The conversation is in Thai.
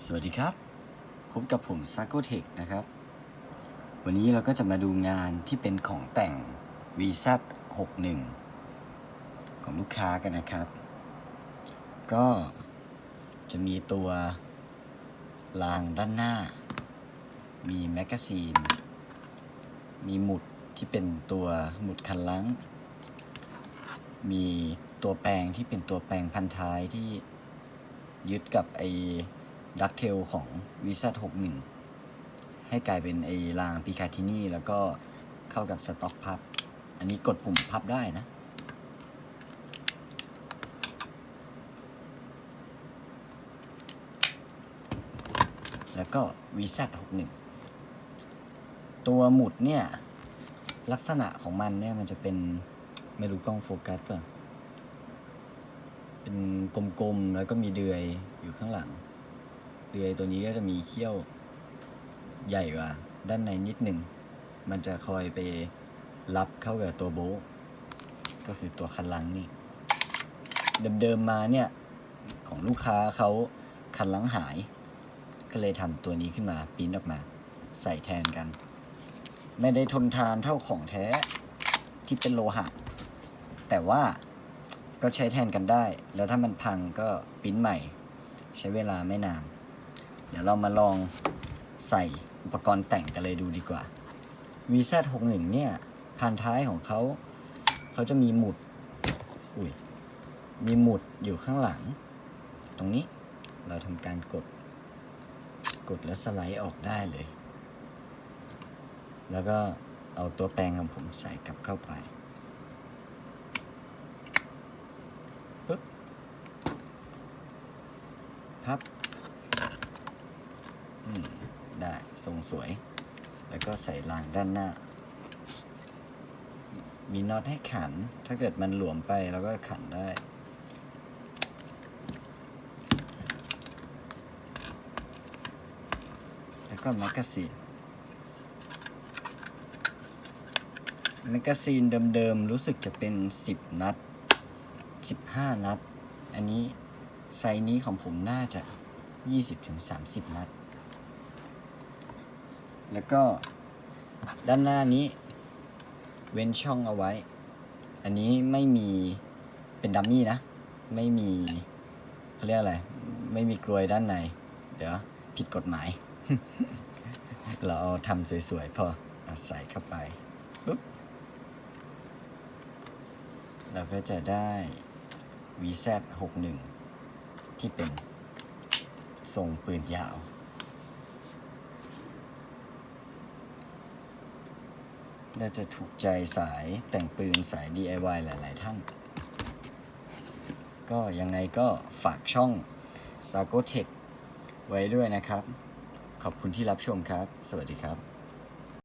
สวัสดีครับพบกับผมซาโกเทคนะครับ วันนี้เราก็จะมาดูงานที่เป็นของแต่ง VZ 61ของลูกค้ากันนะครับ ก็จะมีตัวรางด้านหน้า มีแมกกาซีน มีหมุดที่เป็นตัวหมุดคันลัง มีตัวแปลงที่เป็นตัวแปลงพันท้ายที่ยึดกับไอ ดักเทลของ v z 61ให้กลายเป็นไอ้รางปิคาทินี่แล้วก็เข้ากับสต็อกพับ อันนี้กดปุ่มพับได้นะ แล้วก็ VZ 61ตัวหมุดเนี่ย ลักษณะของมันเนี่ย มันจะเป็น ไม่รู้กล้องโฟกัสป่ะ เป็นกลมๆ แล้วก็มีเดือยอยู่ข้างหลัง เดือตัวนี้ก็จะมีเขี้ยวใหญ่กว่าด้านในนิดหนึ่ง มันจะคอยไปรับเข้ากับตัวโบก็คือตัวคันลังนี่ เดิมๆมาเนี่ย ของลูกค้าเขาคันลังหาย ก็เลยทำตัวนี้ขึ้นมาปิ้นออกมา ใส่แทนกัน ไม่ได้ทนทานเท่าของแท้ที่เป็นโลหะ แต่ว่าก็ใช้แทนกันได้ แล้วถ้ามันพังก็ปิ้นใหม่ ใช้เวลาไม่นาน เดี๋ยวเรามาลองใส่อุปกรณ์แต่งกันเลยดูดีกว่า VZ61 เนี่ยพันท้ายของเขาเขาจะมีหมุดอุ้ยมีหมุดอยู่ข้างหลัง ตรงนี้เราทำการกด กดแล้วสไลด์ออกได้เลย แล้วก็เอาตัวแปรงของผมใส่กลับเข้าไปปึ๊บพับ ได้ทรงสวย แล้วก็ใส่รางด้านหน้า มีน็อตให้ขัน ถ้าเกิดมันหลวมไปเราก็ขันได้แล้วก็แมกกาซีนแมกกาซีนเดิมๆ รู้สึกจะเป็น 10 นัด 15 นัด อันนี้ไซส์นี้ของผมน่าจะ 20-30 นัด แล้วก็ด้านหน้านี้เว้นช่องเอาไว้ อันนี้ไม่มีเป็นดัมมี่นะ ไม่มีเขาเรียกอะไร ไม่มีกลวยด้านใน เดี๋ยวผิดกฎหมาย เราเอาทำสวยๆพออใส่เข้าไปปุ๊บเราก็จะได้ VZ 61 ที่เป็นทรงปืนยาว น่าจะถูกใจสายแต่งปืนสาย DIY หลาย ๆ ท่าน ก็ยังไงก็ฝากช่อง s a g o Tech ไว้ด้วยนะครับ ขอบคุณที่รับชมครับ สวัสดีครับ